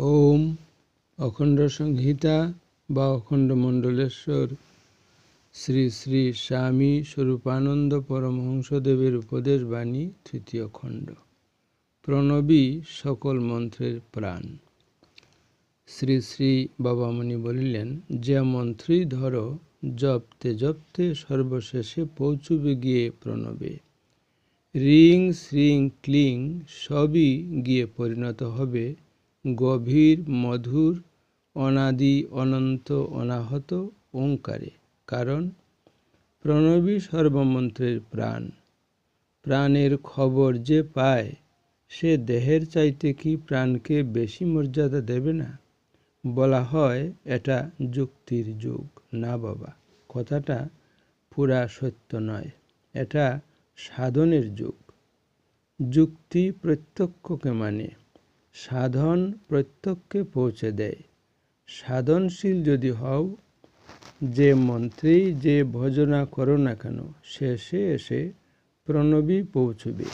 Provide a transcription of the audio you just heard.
ওম অখণ্ড সংহিতা বা অখণ্ড মণ্ডলেশ্বর। শ্রী শ্রী স্বামী স্বরূপানন্দ পরমহংসদেবের উপদেশ বাণী, তৃতীয় খণ্ড। প্রণবী সকল মন্ত্রের প্রাণ। শ্রী শ্রী বাবামণি বলিলেন, যে মন্ত্রী ধরো, জপতে জপতে সর্বশেষে পৌঁছবে গিয়ে প্রণবে। রিং, শ্রিং, ক্লিং সবই গিয়ে পরিণত হবে। গভীর, মধুর, অনাদি, অনন্ত, অনাহত, ওঙ্কারে। কারণ, প্রণবী সর্বমন্ত্রের প্রাণ। প্রাণের খবর যে পায়, সে দেহের চাইতে কি প্রাণকে বেশি মর্যাদা দেবে না? বলা হয়, এটা যুক্তির যুগ। না বাবা, কথাটা পুরা সত্য নয়। এটা সাধনের যুগ। যুক্তি প্রত্যক্ষকে মানে। সাধন প্রত্যক্ষে পৌঁছে দেয়। সাধনশীল যদি হও, যে মন্ত্রী যে ভজনা করো না কেন, শেষে এসে প্রণবী পৌঁছবে।